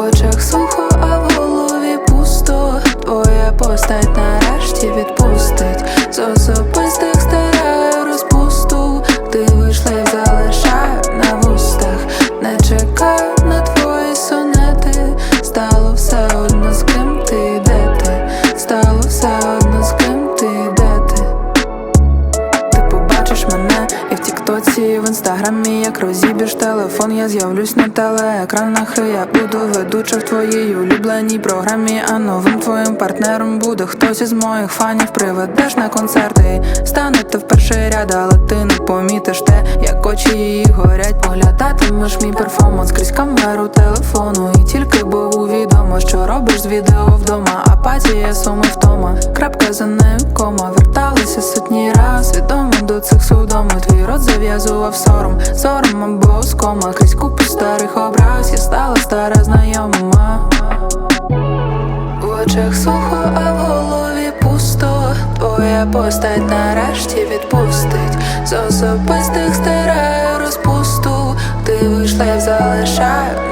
Очах сухо, а в голові пусто. Твоя постать нарешті відпустить. З особистих стараю розпусту. Ти вийшла і залишаю на вустах. Не чекаю на твої сонети, стало все одно вимкнеш телефон, я з'явлюсь на телеекранах І я буду ведуча в твоїй улюбленій програмі. А новим твоїм партнером буде хтось із моїх фанів. Приведеш на концерти, і станете в перший ряд, але ти не помітиш те, як очі її горять. Поглядатимеш мій перформанс крізь камеру телефону. І тільки було відомо, що робиш з відео вдома. Апатія, суми втома. Крапка за нею кома. Верталися сотні раз. Свідомо до цих судом. Твій рот зав'язував сором. Сором або оскома. Крізь купу старих образ. Я стала стара знайома. В очах сухо, а в голові пусто. Твоя постать нарешті відпустить. З особистих стираю розпусту. Ти вийшла і залишаю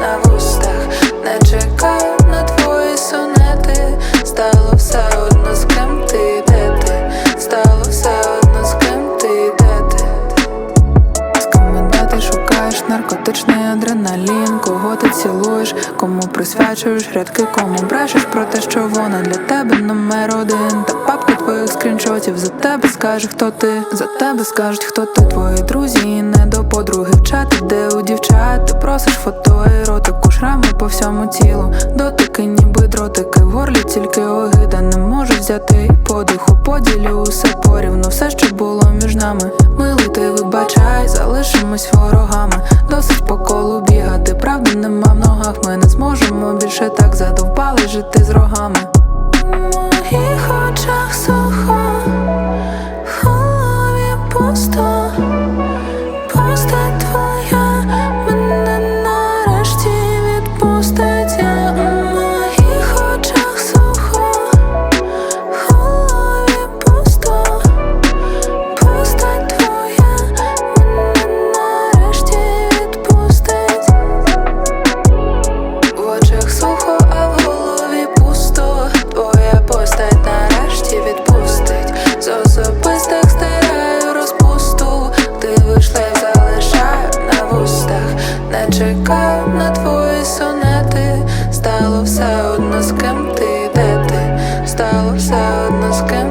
наркотичний адреналін, кого ти цілуєш, кому присвячуєш рядки, кому брешеш про те, що вона для тебе номер один. Та папка твоїх скріншотів за тебе скаже, хто ти. За тебе скажуть, хто ти, твої друзі, не до подруги в чати, де у дівчат ти просиш фото еротику, шрами по всьому тілу. Дотики, ніби дротики, в горлі тільки огида не можу взяти і. Поділю усе порівну, все, що було між нами. Милий, ти вибачай, залишимось ворогами. Досить по колу бігати, правди нема в ногах. Ми не зможемо більше так задовбали жити з рогами. В моїх очах чекав на твої сонети, стало все одно з ким ти де ти, стало все одно з ким.